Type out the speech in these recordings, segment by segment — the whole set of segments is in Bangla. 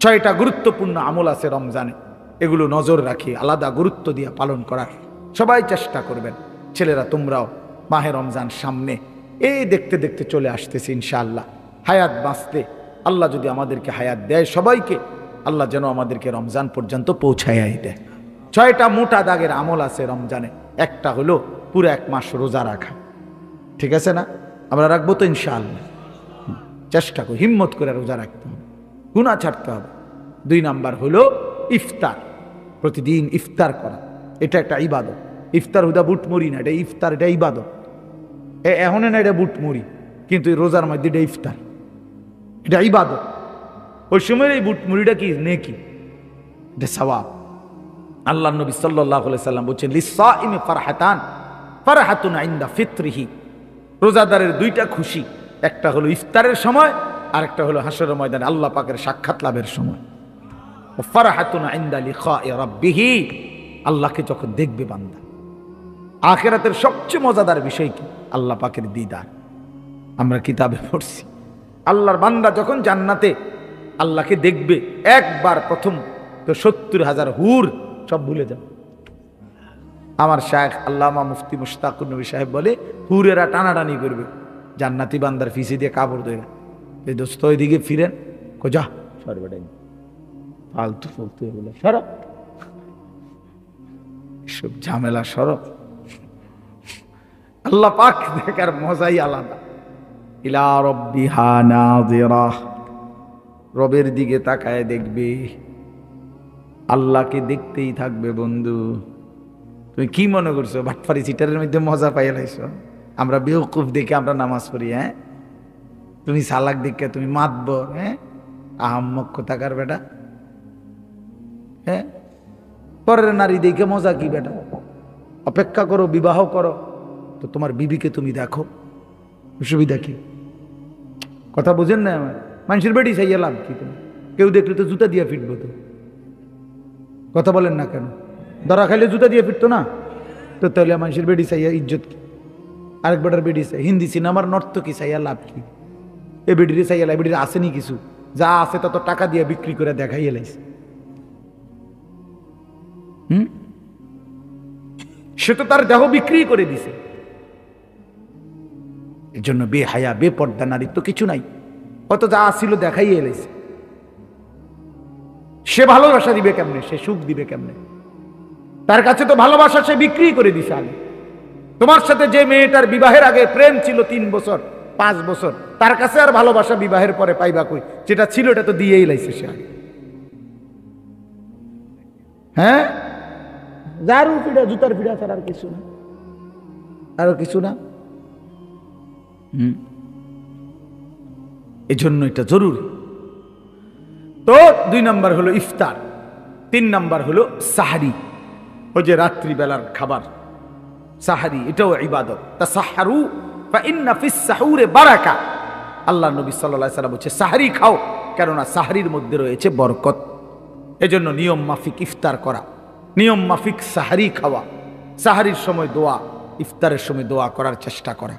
ছয়টা গুরুত্বপূর্ণ আমল আছে রমজানে। এগুলো নজর রাখি, আলাদা গুরুত্ব দিয়ে পালন করার। সবাই চেষ্টা করবেন। ছেলেরা, তোমরাও মাহে রমজান সামনে। এই দেখতে দেখতে চলে আসতেছি ইনশাআল্লাহ। হায়াত বাঁচতে। আল্লাহ যদি আমাদেরকে হায়াত দেয় সবাইকে, আল্লাহ যেন আমাদেরকে রমজান পর্যন্ত পৌঁছাইয়াই দেয়। ছয়টা মোটা দাগের আমল আছে রমজানে। একটা হলো পুরো এক মাস রোজা রাখা। ঠিক আছে না? আমরা রাখব তো ইনশাআল্লাহ। চেষ্টা করি, হিম্মত করে রোজা রাখতে হবে। গুণা ছাড়তে হবে। দুই নাম্বার হলো ইফতার। প্রতিদিন ইফতার করা। এটা একটা ইবাদত। ইফতার হুদা বুট মুড়ি না, এটা ইফতার, এটা ইবাদত। এ, এখন না এটা বুট মুড়ি কিন্তু রোজার মধ্যে এটা ইফতার। এটা ইবাদত। ওই সময়ের এই বুট মুড়িটা কি? নেকি। এটা সওয়াব। আল্লাহ নবী সাল্লাহ সাল্লাম বলছেন লিসা ইমে ফারহাতান, ফারহাতুন আইন্দা ফিত্রিহি। রোজাদারের দুইটা খুশি। একটা হলো ইফতারের সময় আর একটা হলো হাসরের ময়দানে আল্লাহ পাকের সাক্ষাৎ লাভের সময়। ফারহাতুন আইন্দা লিখা রাব্বিহি আল্লাহকে যখন দেখবে বান্দা? আখেরাতের সবচেয়ে মজাদার বিষয় কি? আল্লাহ পাকের দিদার। আমরা কিতাবে পড়ছি, আল্লাহর বান্দা যখন জান্নাতে আল্লাহকে দেখবে, একবার প্রথম তো সত্তর হাজার হুর সব ভুলে যাবে। আমার শায়েখ আল্লামা মুফতি মুশতাকুর নবী সাহেব বলে, হুরেরা টানাটানি করবে, জান্নাতি বান্দার ফিসি দিয়ে কাপড় দেয় এই দোস্ত ওইদিকে ফিরেন কো যা। সরবেটাই ফালতু ফালতু এগুলো সরব সব ঝামেলা সর। আল্লাহ পাক দেখার মজাই আলাদা। ইলা রব্বিহা নাযিরা। রবের দিকে তাকায় দেখবে। আল্লাহকে দেখতেই থাকবে বন্ধু। তুমি কি মনে করছ? ভাটফারি সিটারের মধ্যে মজা পাইয়া লাইছো। আমরা বেউকুফ দেখে আমরা নামাজ পড়ি হ্যাঁ? তুমি সালাক দেখে তুমি মাতব হ্যাঁ? আহম্মক কোথাকার বেটা। হ্যাঁ? পরের নারী দেখে মজা কি বেটা? অপেক্ষা করো, বিবাহ করো। তো তোমার বিবিকে তুমি দেখো। অসুবিধা কি? কথা বুঝেন না আমার? মানুষের বেটি চাইয়া লাভ কি তুমি? কেউ দেখলে তো জুতা দিয়ে ফিটবো তো। কথা বলেন না কেন? ধরা খাইলে জুতা দিয়ে ফিরতো না? তো তাহলে মানুষের বেডি চাইয়া ইজ্জত কি? আরেক বেটার বেডি চাই হিন্দি সিনেমার নর্ত কি চাইয়া লাভ কি? এ বেডিরে চাইয়া লাভ বেডির আসেনি কিছু? যা আছে তত টাকা দিয়ে বিক্রি করে দেখাই এলাইছে। হুম? সে তো তার দেহ বিক্রি করে দিছে। এর জন্য বে হায়া, বে পর্দা নারীর তো কিছু নাই। অত যা আসছিল দেখাই এলাইছে। সে ভালোবাসা দিবে কেমনে? সে সুখ দিবে কেমনে? তার কাছে তো ভালোবাসা সে বিক্রি করে দিছে আগে। তোমার সাথে যে মেয়েটার বিবাহের আগে প্রেম ছিল তিন বছর পাঁচ বছর। তার কাছে আর ভালোবাসা বিবাহের পরে পাইবা কই? যেটা ছিল এটা তো দিয়েই লাইছে সে। হ্যাঁ? জারু পিঠা জুতার পিঠা ছাড়া আর কিছু না। আর কিছু না? হুম। এজন্য এটা জরুরি। তো দুই নাম্বার হলো ইফতার তিন নাম্বার হলো সাহারি। ওই যে রাত্রিবেলার খাবার। সাহারি এটাও ইবাদত। তা সাহারু সাহুরে বারাকা। আল্লাহ নবী সাল্লাহ সাল্লাম বলছে, সাহারি খাও, কেননা সাহারির মধ্যে রয়েছে বরকত। এজন্য নিয়ম মাফিক ইফতার করা, নিয়ম মাফিক সাহারি খাওয়া, সাহারির সময় দোয়া, ইফতারের সময় দোয়া করার চেষ্টা করা।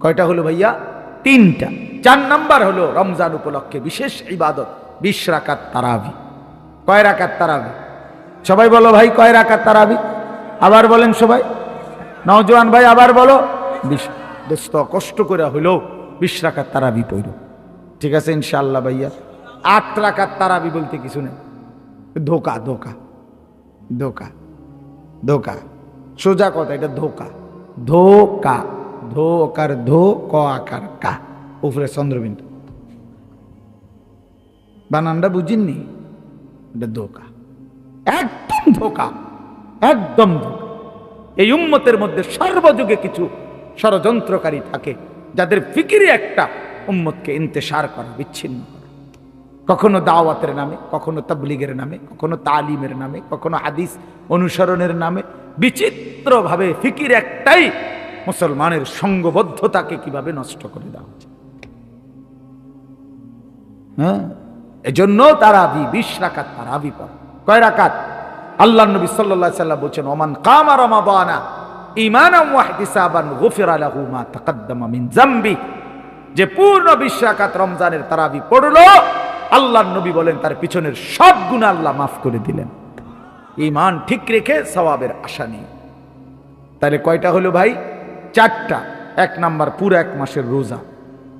কয়টা হলো ভাইয়া? তিনটা। চার নাম্বার হলো রমজান উপলক্ষে বিশেষ ইবাদত, বিশ রাকাত তারাবি। কয় রাকাত তারাবি? সবাই বলো ভাই, কয় রাকাত তারাবি? আবার বলেন সবাই। নওজোয়ান ভাই, আবার বলো। বিশ দোস্ত কষ্ট করে হইলেও বিশ রাখার তারাবি পইল ঠিক আছে ইনশাল্লাহ ভাইয়া? আট রাখার তারাবি বলতে কিছু নেই। ধোকা ধোকা ধোকা ধোকা। সোজা কথা, এটা ধোকা। ধোকা ধো আকার ধো, ক আকার কা। উপরে চন্দ্রবিন্দু। বানানটা বুঝিননি? এটা ধোকা। একদম ধোকা একদম ধোকা। এই উম্মতের মধ্যে সর্বযুগে কিছু ষড়যন্ত্রকারী থাকে, যাদের ফিকিরে একটা উম্মতকে ইন্তেসার করা বিচ্ছিন্ন। কখনো দাওয়াতের নামে, কখনো তাবলিগের নামে, কখনো তালিমের নামে, কখনো হাদিস অনুসরণের নামে বিচিত্রভাবে ফিকির একটাই মুসলমানের সঙ্গবদ্ধতাকে কীভাবে নষ্ট করে দেওয়া হচ্ছে। হ্যাঁ? এজন্য তারাবি, বিশ রাকাত তারাবি পড়ে। কয় রাকাত? আল্লাহ নবী সাল্লাল্লাহু সাল্লাম বলছেন, ওমান কামা রমাদানা ঈমানান ওয়া ইহতিসাবান গুফিরা লাহু মা তাকাদ্দামা মিন জামবি। যে পূর্ণ বিশ রাকাত রমজানের তারাবি পড়ল, আল্লাহর নবী বলেন, তার পিছনের সব গুণা আল্লাহ মাফ করে দিলেন। ইমান ঠিক রেখে সওয়াবের আশা নিয়ে তাহলে কয়টা হলো ভাই? চারটা। এক নাম্বার, পুরো এক মাসের রোজা,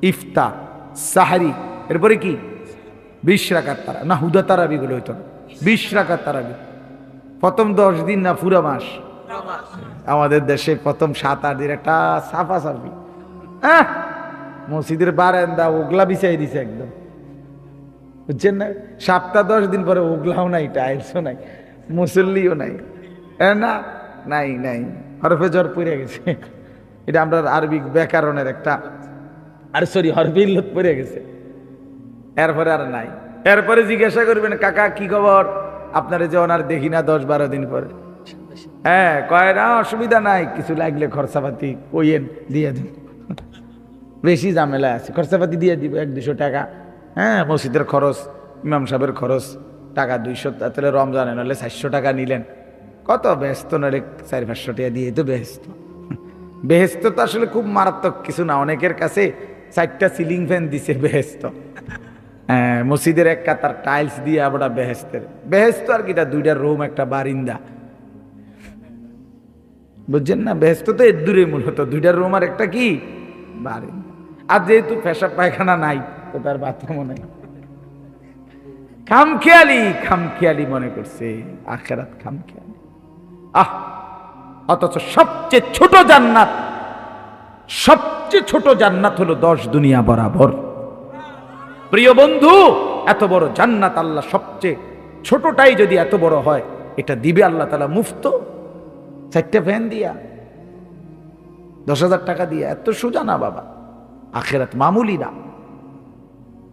ইফতার, সাহারি, এরপরে কি? বিশ রাকার তারা, না, হুদা তারাবি গুলো হইতো বিশ রাকার তারাবি। প্রথম দশ দিন না পুরো মাস? আমাদের দেশে প্রথম সাত আট দিন একটা সাফা সাফি। আহ, মসজিদের বারান্দা ওগলা বিছাই দিছে একদম। বুঝছেন না? সপ্তাহ দশ দিন পরে ওগলাও নাই টাইলসও নাই মুসল্লিও নাই। না নাই নাই। হরফে জ্বর পড়ে গেছে। এটা আমরা আরবি ব্যাকরণের একটা আর সরি হরফে ইল্লত পড়ে গেছে। এরপরে আর নাই। এরপরে জিজ্ঞাসা করবেন কাকা কি খবর? আপনারা যে ওনার দেখি না দশ বারো দিন পরে। হ্যাঁ কয় না, অসুবিধা নাই, কিছু লাগলে খরচাপাতি কইয়েন দিয়ে দিন। বেশি ঝামেলা আছে, খরচাপাতি দিয়ে দিব এক দুশো টাকা। হ্যাঁ মসজিদের খরচ, ইমাম সাহেবের খরচ, টাকা দুইশো তাহলে রমজানে নাহলে চারশো টাকা নিলেন। কত ব্যস্ত নাহলে চারি, পাঁচশো টাকা দিয়ে তো ব্যস্ত। বেহেস্ত তো আসলে খুব মারাত্মক কিছু না, অনেকের কাছে চারটা সিলিং ফ্যান দিছে বেহেস্ত হ্যাঁ মসজিদের এক কাতার টাইলস দিয়ে আমরা বেহেস্তের বেহেস্ত আর কিটা দুইটা রুম, একটা বারিন্দা। বুঝছেন না? ব্যস্ত তো এর দূরে মূলত। দুইটা রুম আর একটা কি? বারিন্দা আর যেহেতু পেশাব পায়খানা নাই, তো তার বাথরুমও নাই। খামখেয়ালি খামখেয়ালি মনে করছে। আখেরাত খামখেয়ালি। আহ! অথচ সবচেয়ে ছোট জান্নাত, সবচেয়ে ছোট জান্নাত হলো দশ দুনিয়া বরাবর। প্রিয় বন্ধু, এত বড় জান্নাত আল্লাহ সবচেয়ে ছোটটাই যদি এত বড় হয়, এটা দিবে আল্লাহ তালা মুফত। চারটে ফ্যান দিয়া, দশ হাজার টাকা দিয়া, এত সোজা না বাবা। আখেরাত মামুলি না।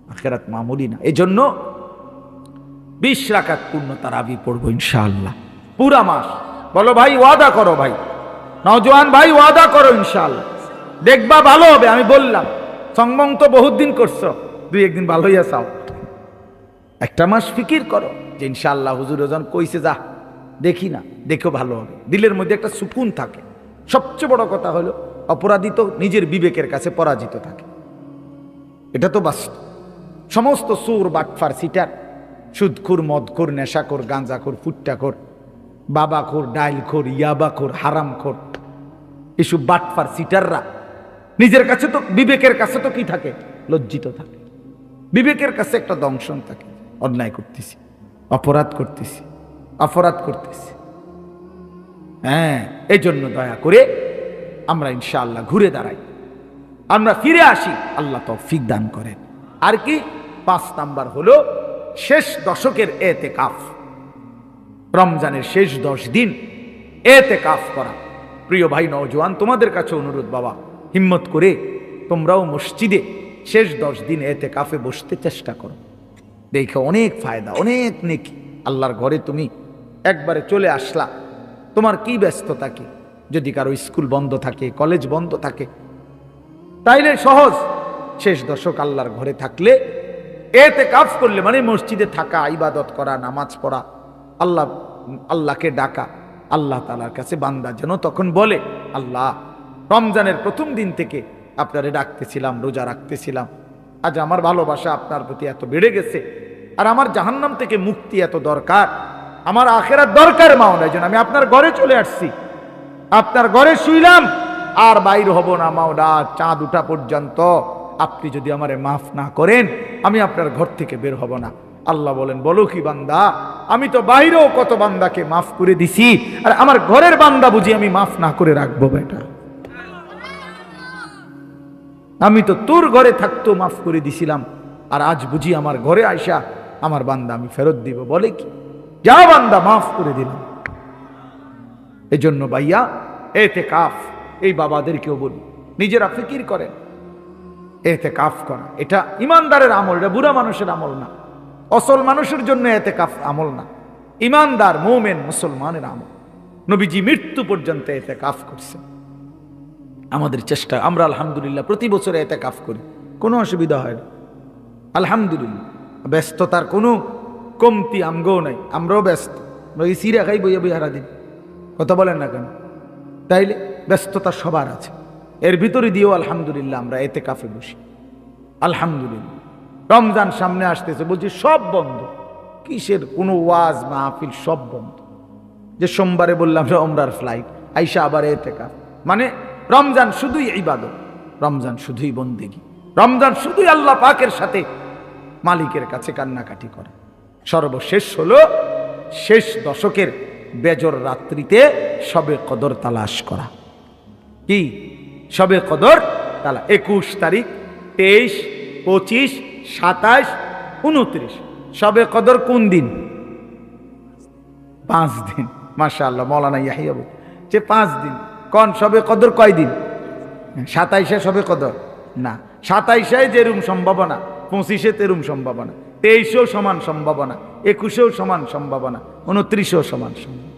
আখেরাত মামুলি না। এই জন্য বিশ রাকাত পূর্ণ তারাবি পড়ব ইনশাআল্লাহ। পুরা মাস। বলো ভাই, ওয়াদা করো ভাই। নজওয়ান ভাই, ওয়াদা করো ইনশাআল্লাহ। দেখবা ভালো হবে, আমি বললাম। সংবং তো বহুত দিন করছ। দুই একদিন ভালো হইয়া চাও একটা মাস ফিকির করো যে ইনশাআল্লাহ হুজুর ওজন কইছে যা। দেখি না দেখো ভালো হবে। দিলের মধ্যে একটা সুকুন থাকে। সবচেয়ে বড় কথা হলো, অপরাধী তো নিজের বিবেকের কাছে পরাজিত থাকে। এটা তো বাস্তব। সমস্ত সুর, বাটফার, সিটার, সুদখুর, মদখুর, নেশাখোর, গাঁজাখোর, ফুট্টাখোর, বাবাখোর, ডাইলখোর, ইয়াবাখোর, হারামখোর, এসব বাটফার, সিটাররা নিজের কাছে তো, বিবেকের কাছে তো কি থাকে? লজ্জিত থাকে। বিবেকের কাছে একটা দংশন থাকে। অন্যায় করতেছি, অপরাধ করতেছি। অপরাধ করতেছি। হ্যাঁ এই জন্য দয়া করে আমরা ইনশাআল্লাহ ঘুরে দাঁড়াই। আমরা ফিরে আসি, আল্লাহ তৌফিক দান করেন। আর কি, পাঁচ নাম্বার হলো শেষ দশকের এতে কাফ রমজানের শেষ দশ দিন এতে কাফ করা। প্রিয় ভাই নওজোয়ান, তোমাদের কাছে অনুরোধ বাবা, হিম্মত করে তোমরাও মসজিদে শেষ দশ দিন এতে কাফে বসতে চেষ্টা করো। দেখে অনেক ফায়দা, অনেক নেকি। আল্লাহর ঘরে তুমি একবারে চলে আসলা। তোমার কি ব্যস্ততা কি? যদি কারও স্কুল বন্ধ থাকে, কলেজ বন্ধ থাকে, তাইলে সহজ। শেষ দশক আল্লাহর ঘরে থাকলে এতে কাজ করলে মানে মসজিদে থাকা, ইবাদত করা, নামাজ পড়া, আল্লাহ, আল্লাহকে ডাকা, আল্লাহ তালার কাছে বান্দা যেন তখন বলে, আল্লাহ, রমজানের প্রথম দিন থেকে আপনারে ডাকতেছিলাম, রোজা রাখতেছিলাম। আজ আমার ভালোবাসা আপনার প্রতি এত বেড়ে গেছে। আর আমার জাহান্নাম থেকে মুক্তি এত দরকার। আমার আখেরার দরকার মাওলা এই জন্য। আমি আপনার ঘরে চলে আসছি। আপনার ঘরে শুইলাম, আর বাইর হব না মাওলা চাঁদ উঠা পর্যন্ত আপনি যদি আমারে মাফ না করেন, আমি আপনার ঘর থেকে বের হব না। আল্লাহ বলেন, বলো কি বান্দা, আমি তো বাইরেও কত বান্দাকে মাফ করে দিছি, আর আমার ঘরের বান্দা বুঝি আমি মাফ না করে রাখব বেটা। আমি তো তোর ঘরে থাকতো মাফ করে দিছিলাম, আর আজ বুঝি আমার ঘরে আইসা আমার বান্দা আমি ফেরত দিব। বলে কি? যা বান্দা মাফ করে দিলাম। এই জন্য ভাইয়া এতে কাফ এই বাবাদেরকেও বলি, নিজেরা ফিকির করেন। এতে কাফ করা, এটা ইমানদারের আমল, এটা বুড়া মানুষের আমল না। অসল মানুষের জন্য এতে কাফ আমল না। ইমানদার, মোমেন, মুসলমানের আমল। নবীজি মৃত্যু পর্যন্ত এতে কাফ করছেন। আমাদের চেষ্টা, আমরা আলহামদুলিল্লাহ প্রতি বছরে এতে কাফ করি। কোনো অসুবিধা হয় না। আলহামদুলিল্লাহ। ব্যস্ততার কোনো কমতি আমগও নাই, আমরাও ব্যস্ত। এই সিরা খাই বইয়া বই হারা দিন কথা বলেন না কেন? তাইলে ব্যস্ততা সবার আছে। এর ভিতরে দিয়েও আলহামদুলিল্লাহ আমরা এতে কাফে বসি। আলহামদুলিল্লাহ। রমজান সামনে আসতেছে, বলছি সব বন্ধ। কিসের কোনো ওয়াজ, মাহফিল, সব বন্ধ। যে সোমবারে বললাম রমরার ফ্লাইট আইসা আবার এ থেকে মানে রমজান শুধুই ইবাদত, রমজান শুধুই বন্দেগি। রমজান শুধুই আল্লাহ পাকের সাথে মালিকের কাছে কান্নাকাটি করে। সর্বশেষ হল শেষ দশকের বেজর রাত্রিতে সবে কদর তালাশ করা। কি? সবে কদর? তালা একুশ তারিখ, তেইশ, পঁচিশ সাতাশ উনত্রিশ। সবে কদর কোন দিন? পাঁচ দিন। মাশা আল্লাহ মৌলানা ইয়াহিয়া বল যে পাঁচ দিন। কন সবে কদর কয় দিন? সাতাইশে সবে কদর। না, সাতাইশে যেরুম সম্ভাবনা, পঁচিশে তেরুম সম্ভাবনা। তেইশেও সমান সম্ভাবনা, একুশেও সমান সম্ভাবনা, উনত্রিশেও সমান সম্ভাবনা।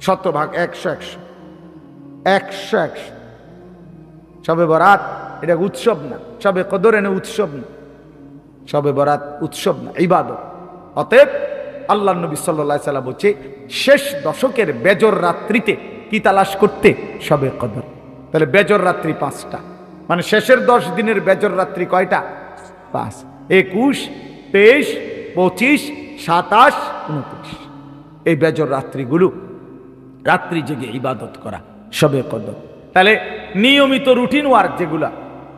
শতভাগ, একশো একশো একশো একশো। সবে বরাত, এটা উৎসব না, সবে কদর এনে উৎসব না। সবে বরাত, উৎসব না, ইবাদত। অতএব আল্লাহ নবী সাল্লাহ সাল্লাম বলছে, শেষ দশকের বেজর রাত্রিতে কি তালাশ করতে? সবে কদর। তাহলে বেজর রাত্রি পাঁচটা। মানে শেষের দশ দিনের বেজর রাত্রি কয়টা? পাঁচ। একুশ তেইশ, পঁচিশ, সাতাশ, উনত্রিশ। এই বেজর রাত্রিগুলো, রাত্রি জেগে ইবাদত করা, সবে কদর। তাহলে নিয়মিত রুটিন ওয়ার্ক যেগুলা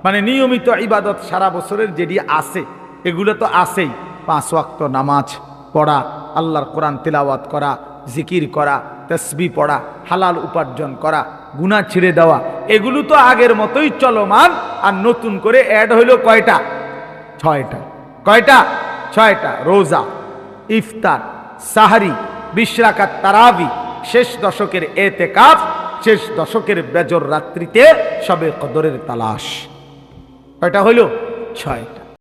মানে নিয়মিত ইবাদত সারা বছরের যেটি আছে, এগুলো তো আছেই। পাঁচ ওয়াক্ত নামাজ পড়া, আল্লাহর কোরআন তেলাওয়াত করা, জিকির করা, তসবি পড়া, হালাল উপার্জন করা গুণা ছিঁড়ে দেওয়া, এগুলো তো আগের মতোই চলমান, আর নতুন করে অ্যাড হইল কয়টা? ছয়টা। কয়টা? ছয়টা, রোজা, ইফতার, সাহারি, বিশ্রাকাত তারাবি, শেষ দশকের এতে কাপ শেষ দশকের বেজর রাত্রিতে সবে কদরের তালাশ। কয়টা হইল? ছয়টা।